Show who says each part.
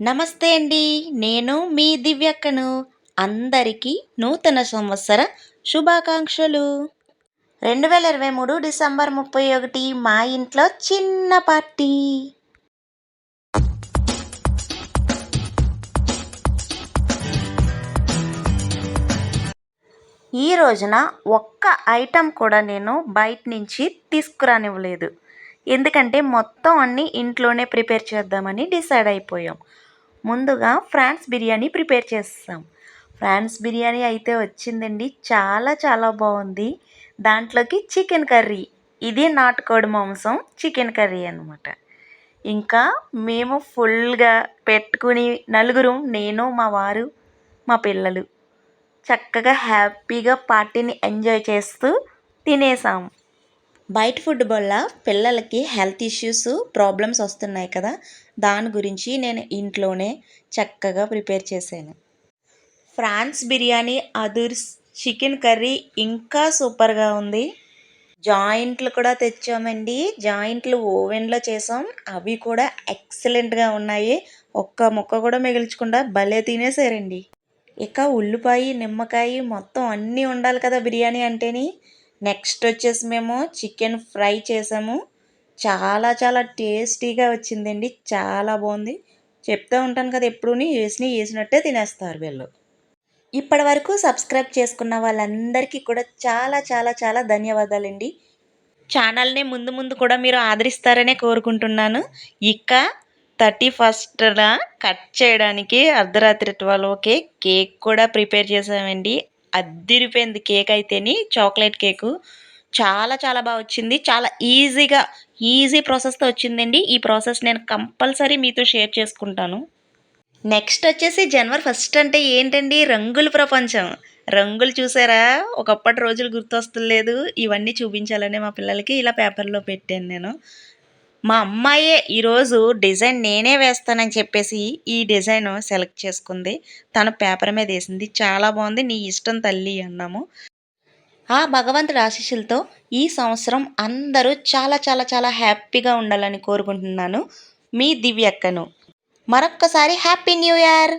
Speaker 1: నమస్తే అండి. నేను మీ దివ్యక్కను. అందరికీ నూతన సంవత్సర శుభాకాంక్షలు. రెండు వేల ఇరవై మూడు డిసెంబర్ ముప్పై ఒకటి మా ఇంట్లో చిన్న పార్టీ. ఈ రోజున ఒక్క ఐటెం కూడా నేను బయట నుంచి తీసుకురానివ్వలేదు. ఎందుకంటే మొత్తం అన్నీ ఇంట్లోనే ప్రిపేర్ చేద్దామని డిసైడ్ అయిపోయాం. ముందుగా ఫ్రాన్స్ బిర్యానీ ప్రిపేర్ చేస్తాం. ఫ్రాన్స్ బిర్యానీ అయితే వచ్చిందండి. చాలా చాలా బాగుంది. దాంట్లోకి చికెన్ కర్రీ. ఇది నాటుకోడి మాంసం చికెన్ కర్రీ అనమాట ఇంకా మేము ఫుల్గా పెట్టుకుని నలుగురు నేను మా వారు మా పిల్లలు చక్కగా హ్యాపీగా పార్టీని ఎంజాయ్ చేస్తూ తినేసాము బయట ఫుడ్ వల్ల పిల్లలకి హెల్త్ ఇష్యూస్ ప్రాబ్లమ్స్ వస్తున్నాయి కదా. దాని గురించి నేను ఇంట్లోనే చక్కగా ప్రిపేర్ చేశాను. ఫ్రాన్స్ బిర్యానీ అదుర్స్ చికెన్ కర్రీ ఇంకా సూపర్గా ఉంది. జాయింట్లు కూడా తెచ్చామండి. జాయింట్లు ఓవెన్లో చేసాం. అవి కూడా ఎక్సలెంట్గా ఉన్నాయి. ఒక్క ముక్క కూడా మిగిల్చకుండా భలే తినేసారండి. ఇక ఉల్లిపాయ నిమ్మకాయ మొత్తం అన్నీ ఉండాలి కదా బిర్యానీ అంటేని. నెక్స్ట్ వచ్చేసి మేము చికెన్ ఫ్రై చేసాము. చాలా చాలా టేస్టీగా వచ్చిందండి. చాలా బాగుంది. చెప్తూ ఉంటాను కదా ఎప్పుడూ వేసినవి వేసినట్టే తినేస్తారు వీళ్ళు. ఇప్పటి వరకు సబ్స్క్రైబ్ చేసుకున్న వాళ్ళందరికీ కూడా చాలా చాలా చాలా ధన్యవాదాలండి. ఛానల్ని ముందు ముందు కూడా మీరు ఆదరిస్తారనే కోరుకుంటున్నాను. ఇక థర్టీ ఫస్ట్న కట్ చేయడానికి అర్ధరాత్రి ట్వెల్వ్కి కేక్ కూడా ప్రిపేర్ చేసామండి. అద్దిరిపోయింది కేక్ అయితేని చాక్లెట్ కేకు. చాలా చాలా బాగా వచ్చింది. చాలా ఈజీగా ఈజీ ప్రాసెస్తో వచ్చిందండి. ఈ ప్రాసెస్ నేను కంపల్సరీ మీతో షేర్ చేసుకుంటాను. నెక్స్ట్ వచ్చేసి జనవరి ఫస్ట్ అంటే ఏంటండి? రంగుల ప్రపంచం. రంగులు చూసారా? ఒకప్పటి రోజులు గుర్తొస్తలేదు. ఇవన్నీ చూపించాలని మా పిల్లలకి ఇలా పేపర్లో పెట్టాను నేను. మా అమ్మాయే ఈరోజు డిజైన్ నేనే వేస్తానని చెప్పేసి ఈ డిజైన్ సెలెక్ట్ చేసుకుంది. తను పేపర్ మీద వేసింది. చాలా బాగుంది. నీ ఇష్టం తల్లి అన్నాము. ఆ భగవంతుడి ఆశీస్సులతో ఈ సంవత్సరం అందరూ చాలా చాలా చాలా హ్యాపీగా ఉండాలని కోరుకుంటున్నాను. మీ దివ్యక్కను. మరొక్కసారి హ్యాపీ న్యూ ఇయర్!